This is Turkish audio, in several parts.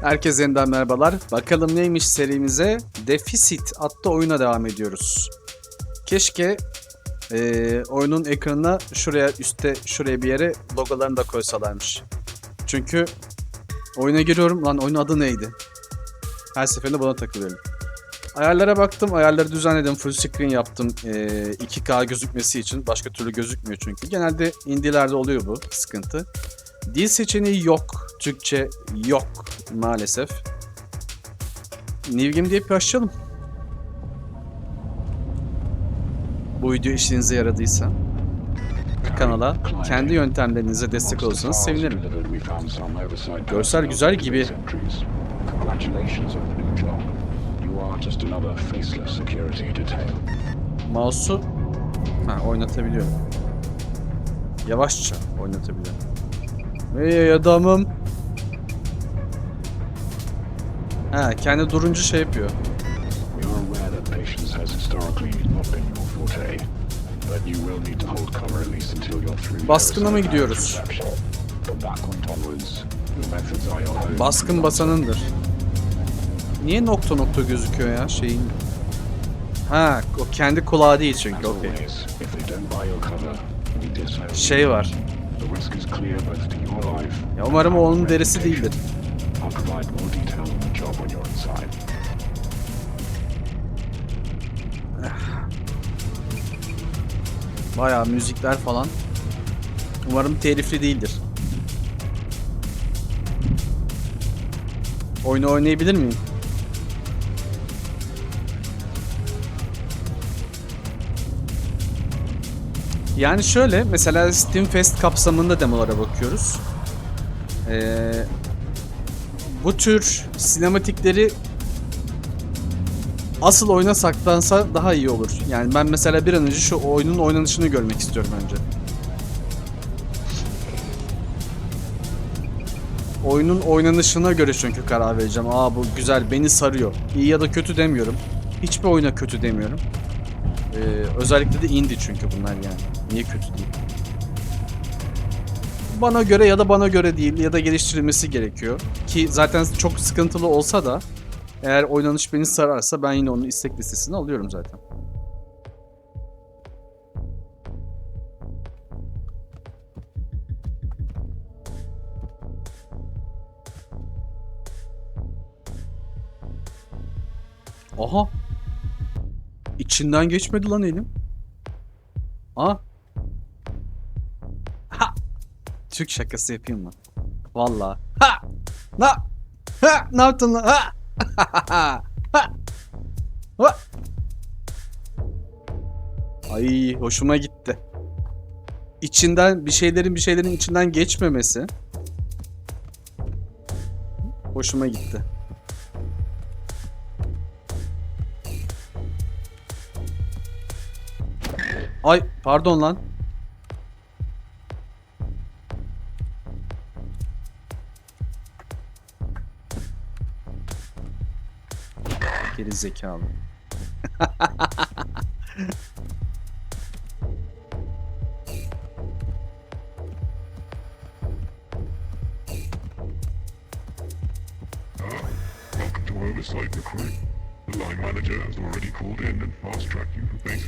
Herkese yeniden merhabalar. Bakalım neymiş serimize? Deficit adlı oyuna devam ediyoruz. Keşke eee, oyunun ekranına şuraya üstte şuraya bir yere logolarını da koysalarmış. Çünkü oyuna giriyorum lan oyunun adı neydi? Her seferinde buna takılıyorum. Ayarlara baktım, ayarları düzenledim, full screen yaptım eee, 2K gözükmesi için. Başka türlü gözükmüyor çünkü. Genelde indilerde oluyor bu sıkıntı. Dil seçeneği yok. Türkçe yok maalesef. New Game diye bir. Bu video işinize yaradıysa kanala kendi yöntemlerinize destek olursanız sevinirim. Görsel güzel gibi. Mouse'u oynatabiliyorum. Yavaşça oynatabiliyorum. Hey adamım. Ha, kendi durunca şey yapıyor. Baskına mı gidiyoruz? Baskın basanındır. Niye nokta nokta gözüküyor ya şeyin? Ha, o kendi kulağı değil çünkü. Disavow. Şey var. Ya umarım o onun derisi değildir. İnside. Bayağı müzikler falan. Umarım telifli değildir. Oyunu oynayabilir miyim? Yani şöyle mesela Steam Fest kapsamında demolara bakıyoruz. Ee, bu tür sinematikleri asıl oyuna saklansa daha iyi olur. Yani ben mesela bir an önce şu oyunun oynanışını görmek istiyorum önce. Oyunun oynanışına göre çünkü karar vereceğim. Aa bu güzel beni sarıyor. İyi ya da kötü demiyorum. Hiçbir oyuna kötü demiyorum. Ee, özellikle de indie çünkü bunlar yani. Niye kötü değil? Bana göre ya da bana göre değil ya da geliştirilmesi gerekiyor. Ki zaten çok sıkıntılı olsa da eğer oynanış beni sararsa ben yine onu istek listesine alıyorum zaten. Aha. İçinden geçmedi lan elim. Aa. Türk şakası yapayım mı? Vallahi. Ha. Na. Ha. Ne yaptın lan? Ha. Ha. Ha. Ay hoşuma gitti. İçinden bir şeylerin bir şeylerin içinden geçmemesi hoşuma gitti. Ay pardon lan. Basic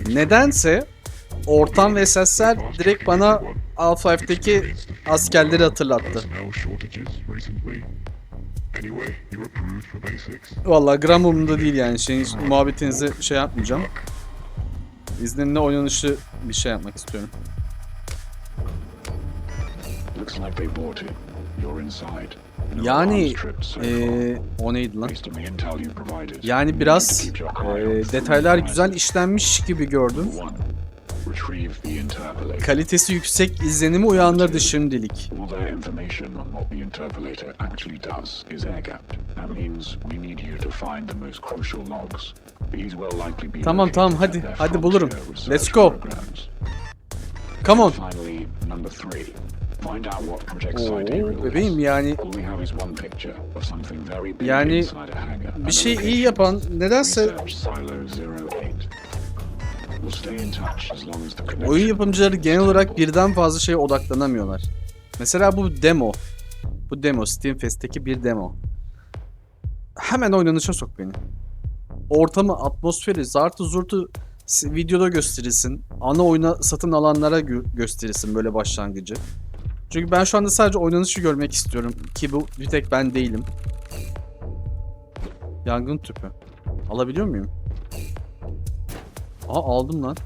Nedense ortam ve sesler direkt bana Half-Life'deki askerleri hatırlattı. Anyway, you're approved for basics. Vallahi gram umurumda değil yani şeyin muhabbetinizi şey yapmayacağım. İzninle oynanışı bir şey yapmak istiyorum. Looks like they bought it. You're inside. No Yani eee o neydi lan? Yani biraz eee, detaylar güzel işlenmiş gibi gördüm. Kalitesi yüksek izlenimi uyandırdı şimdilik. All their information on what the interpolator actually does is air-gapped. That means we need you to find the most crucial logs. These will likely be Tamam, tamam, hadi, hadi bulurum. Let's go. Come on. Oo, bebeğim yani Yani bir şey iyi yapan nedense oyun yapımcıları genel olarak birden fazla şeye odaklanamıyorlar. Mesela bu demo. Bu demo Steam Fest'teki bir demo. hemen oynanışa sok beni. Ortamı, atmosferi, zartı zurtu videoda gösterilsin. Ana oyuna satın alanlara gö- gösterilsin böyle başlangıcı. Çünkü ben şu anda sadece oynanışı görmek istiyorum. Ki bu bir tek ben değilim. Yangın tüpü. Alabiliyor muyum? Aa aldım lan.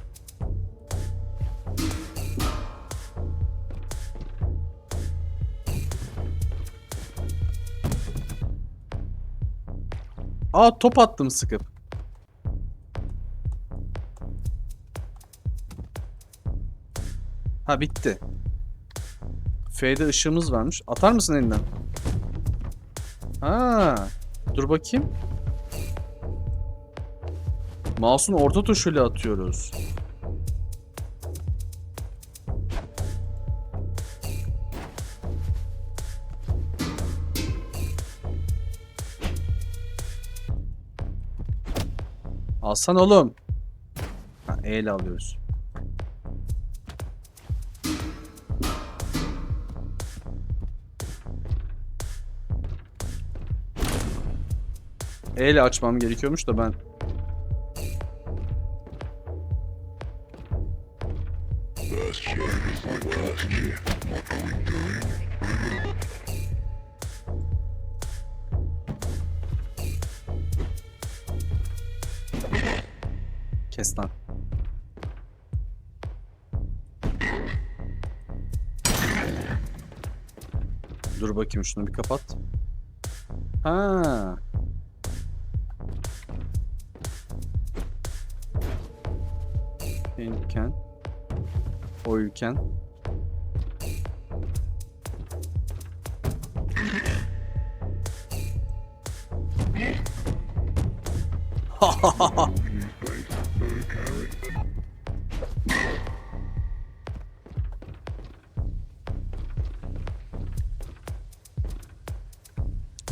Aa top attım sıkıp. Ha bitti. F'de ışığımız varmış. Atar mısın elinden? Ha, dur bakayım. Mouse'un orta tuşuyla atıyoruz. Alsan oğlum. Ha, E ile alıyoruz. E ile açmam gerekiyormuş da ben kes lan. Dur bakayım şunu bir kapat. Ha. Paintken. Oilken. No carry.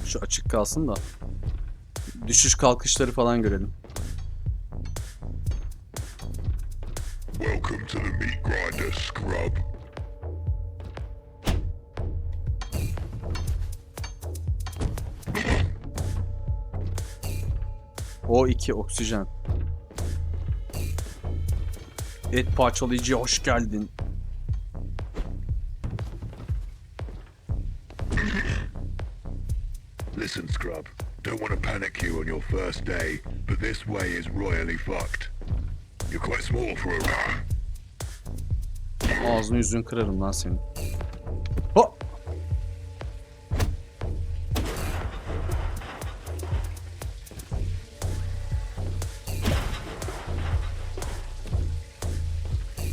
Şu açık kalsın da. Düşüş kalkışları falan görelim. Welcome to the meat grinder, scrub. O2 oksijen. Et parçalayıcıya hoş geldin. Listen, scrub. Don't want to panic you on your first day, but this way is royally fucked. Ağzını yüzünü kırarım lan senin. Ho!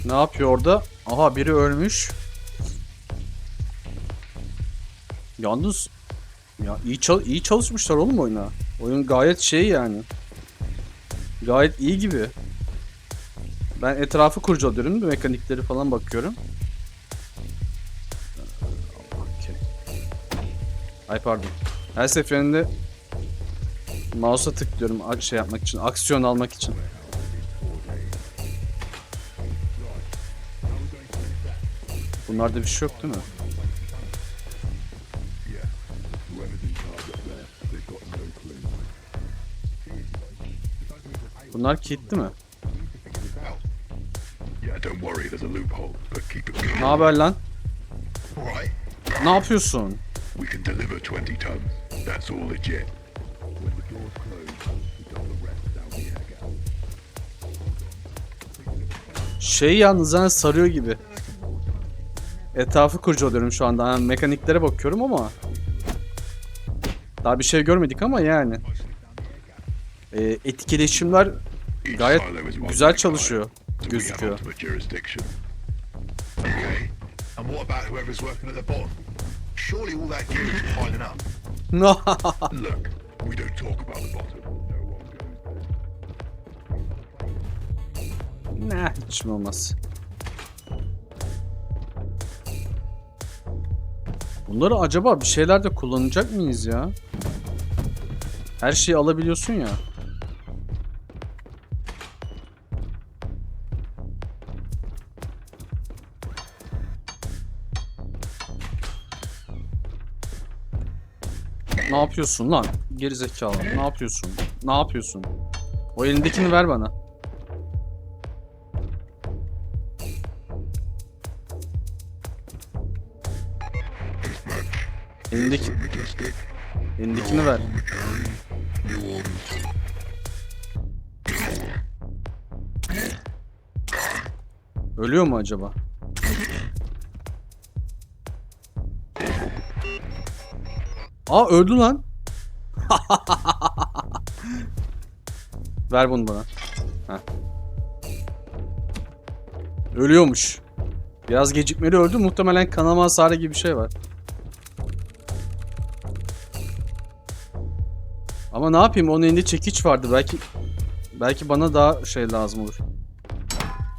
Ne yapıyor orada? Aha biri ölmüş. Yalnız ya iyi çal iyi çalışmışlar oğlum oyuna. Oyun gayet şey yani. Gayet iyi gibi. Ben etrafı kurcalıyorum, mekanikleri falan bakıyorum. Okey. Ay pardon. Her seferinde mouse'a tıklıyorum şey yapmak için, aksiyon almak için. Bunlarda bir şey yok değil mi? Bunlar kilitli mi? Don't worry, there's a loophole, but keep it Ne haber lan? Alright, Ne yapıyorsun? we can deliver 20 tons. That's all legit. When the doors close, we dump the rest down the air gap. Şey yalnız hani sarıyor gibi. Etrafı kurcalıyorum şu anda. Yani mekaniklere bakıyorum ama. Daha bir şey görmedik ama yani. Ee, etkileşimler Each gayet silo is one güzel big çalışıyor. Gözüküyor. And what about whoever's working at the bottom? Surely all that gear is piling up. Look, we don't talk about the bottom. No one goes there. ne hiç mi olmaz. Bunları acaba bir şeylerde kullanacak mıyız ya? Her şeyi alabiliyorsun ya. Ne yapıyorsun lan? Gerizekalı. Ne yapıyorsun? Ne yapıyorsun? O elindekini ver bana. Elindeki... Elindekini ver. Ölüyor mu acaba? Aa öldü lan. Ver bunu bana. Heh. Ölüyormuş. Biraz gecikmeli öldü. Muhtemelen kanama hasarı gibi bir şey var. Ama ne yapayım? Onun elinde çekiç vardı. Belki belki bana daha şey lazım olur.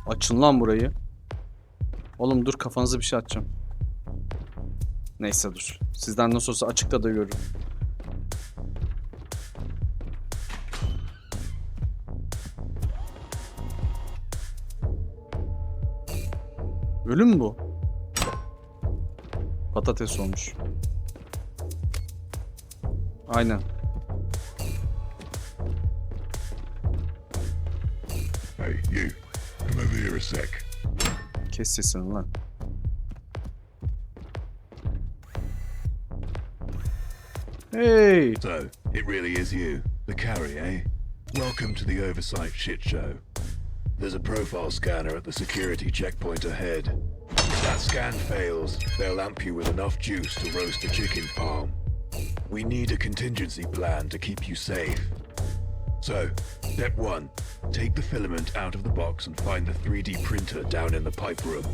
Açın lan burayı. Oğlum dur kafanıza bir şey atacağım. Neyse dur. Sizden nasıl olsa açıkta da görürüm. Ölü mü bu? Patates olmuş. Aynen. Hey, you. Come over here a sec. Kes sesini lan. Hey! So, it really is you. The carry, eh? Welcome to the Oversight shit show. There's a profile scanner at the security checkpoint ahead. If that scan fails, they'll amp you with enough juice to roast a chicken farm. We need a contingency plan to keep you safe. So, step one, take the filament out of the box and find the 3D printer down in the pipe room.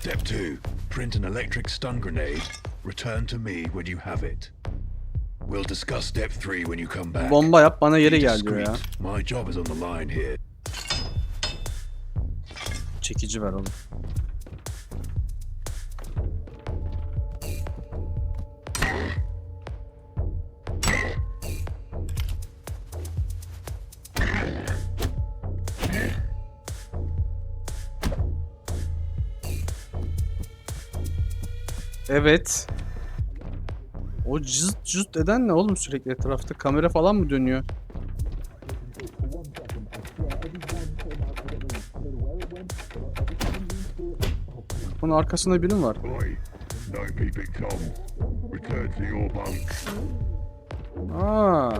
Step two, print an electric stun grenade. Return to me when you have it. We'll discuss step three when you come back. Bomba yap bana Be yere gel diyor ya. My job is on the line here. Çekici ver oğlum. Evet. O cızıt cızıt eden ne oğlum sürekli etrafta? Kamera falan mı dönüyor? Bunun arkasında biri mi var? Aa,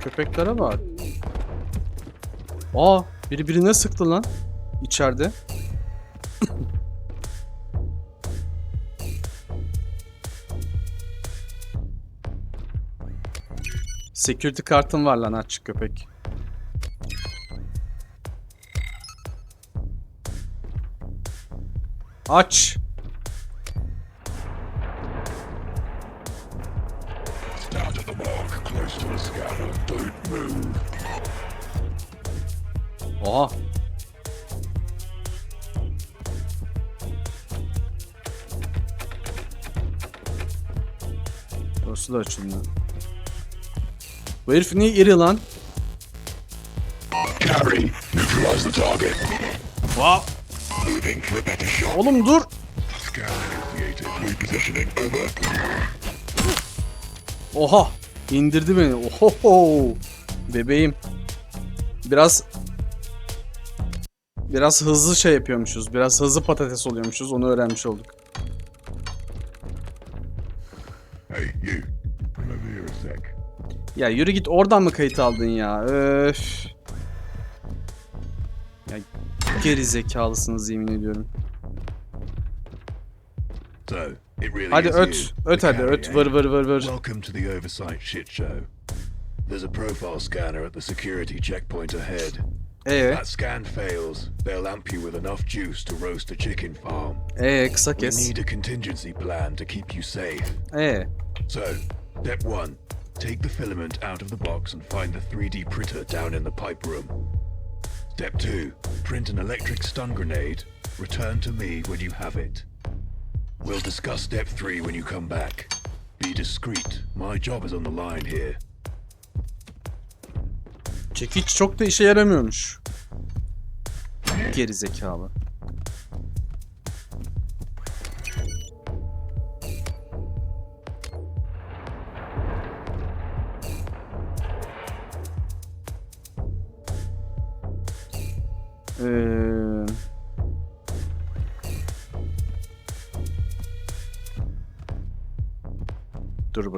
köpeklere bak. Aa, biri birine sıktı lan. İçeride. Security kartın var lan aç köpek. Aç. Oha. Burası da açılmıyor. Bu herif niye iri lan? Carry, neutralize the target. Va Moving for a better shot. Oğlum dur. Scan initiated. Repositioning. Over. Oha. indirdi beni. Oho. Bebeğim. Biraz biraz hızlı şey yapıyormuşuz. Biraz hızlı patates oluyormuşuz. Onu öğrenmiş olduk. Ya yürü git oradan mı kayıt aldın ya? Öf. Ya geri zekalısınız yemin ediyorum. So, it really Hadi öt. Öt hadi öt. Vır vır vır vır. Welcome to the Oversight shit show. There's a profile scanner at the security checkpoint ahead. Ee, That scan fails, they'll amp you with enough juice to roast a chicken farm. ee kısa We kes. need a contingency plan to keep you safe. Ee, So, step one, take the filament out of the box and find the 3D printer down in the pipe room. Step two, print an electric stun grenade. Return to me when you have it. We'll discuss step three when you come back. Be discreet. My job is on the line here. çekiç çok da işe yaramıyormuş. Geri zekalı.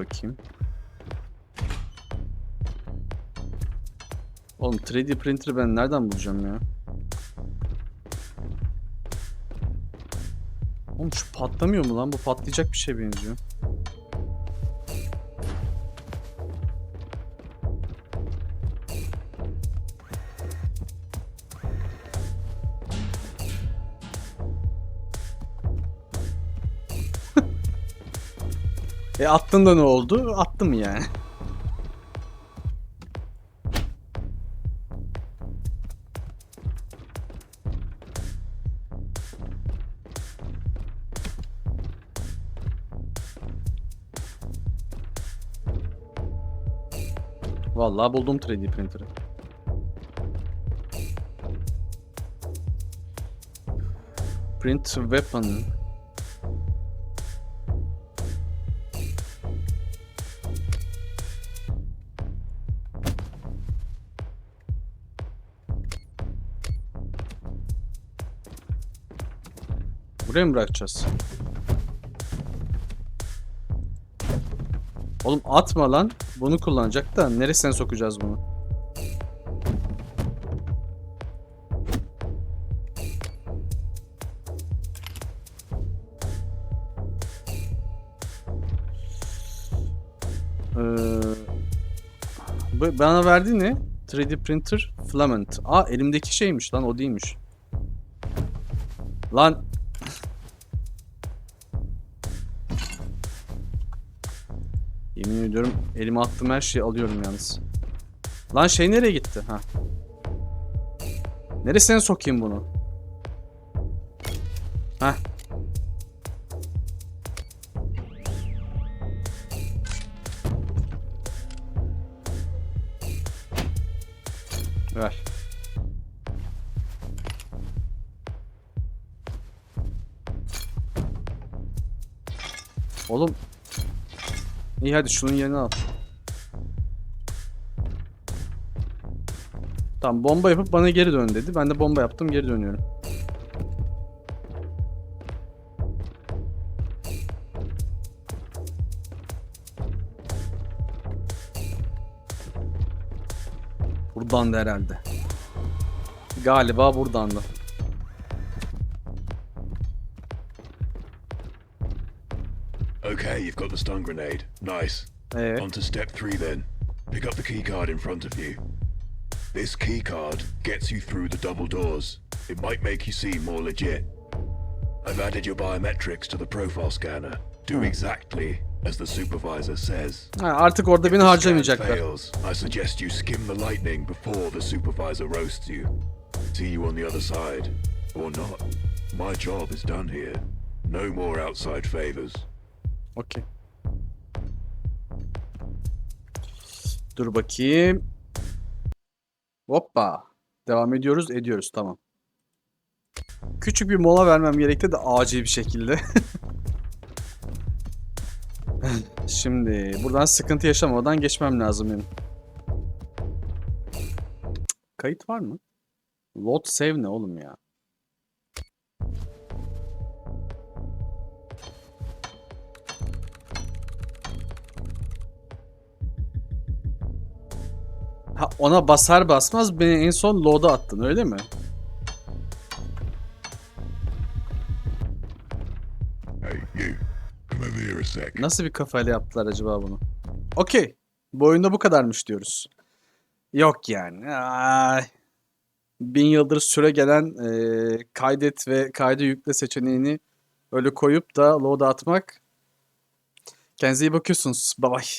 Bakayım. Oğlum 3D printer ben nereden bulacağım ya? Oğlum şu patlamıyor mu lan? Bu patlayacak bir şey benziyor. Attın da ne oldu? Attım yani. Vallahi buldum 3D printer'ı. Print weapon. Buraya mı bırakacağız? Oğlum atma lan. Bunu kullanacak da neresine sokacağız bunu? Ee, bana verdi ne? 3D printer filament. Aa elimdeki şeymiş lan o değilmiş. Lan Yemin ediyorum elime attığım her şeyi alıyorum yalnız. Lan şey nereye gitti? Ha. Neresine sokayım bunu? Ha. Ver. Oğlum İyi hadi şunun yerine al. Tamam bomba yapıp bana geri dön dedi. Ben de bomba yaptım geri dönüyorum. Buradan da herhalde. Galiba buradan da. Got the stun grenade. Nice. On to step three then. Pick up the key card in front of you. This key card gets you through the double doors. It might make you seem more legit. I've added your biometrics to the profile scanner. Do exactly as the supervisor says. ha, artık orada beni harcamayacaklar. fails, I suggest you skim the lightning before the supervisor roasts you. See you on the other side. Or not. My job is done here. No more outside favors. Okey. Dur bakayım. Hoppa. Devam ediyoruz, ediyoruz. Tamam. Küçük bir mola vermem gerekti de acil bir şekilde. Şimdi buradan sıkıntı yaşamadan geçmem lazım benim. Kayıt var mı? Load save ne oğlum ya? Ha ona basar basmaz beni en son load'a attın öyle mi? Nasıl bir kafayla yaptılar acaba bunu? Okey. Bu oyunda bu kadarmış diyoruz. Yok yani. Ay. Bin yıldır süre gelen e, kaydet ve kaydı yükle seçeneğini öyle koyup da load'a atmak. Kendinize iyi bakıyorsunuz. Bye bye.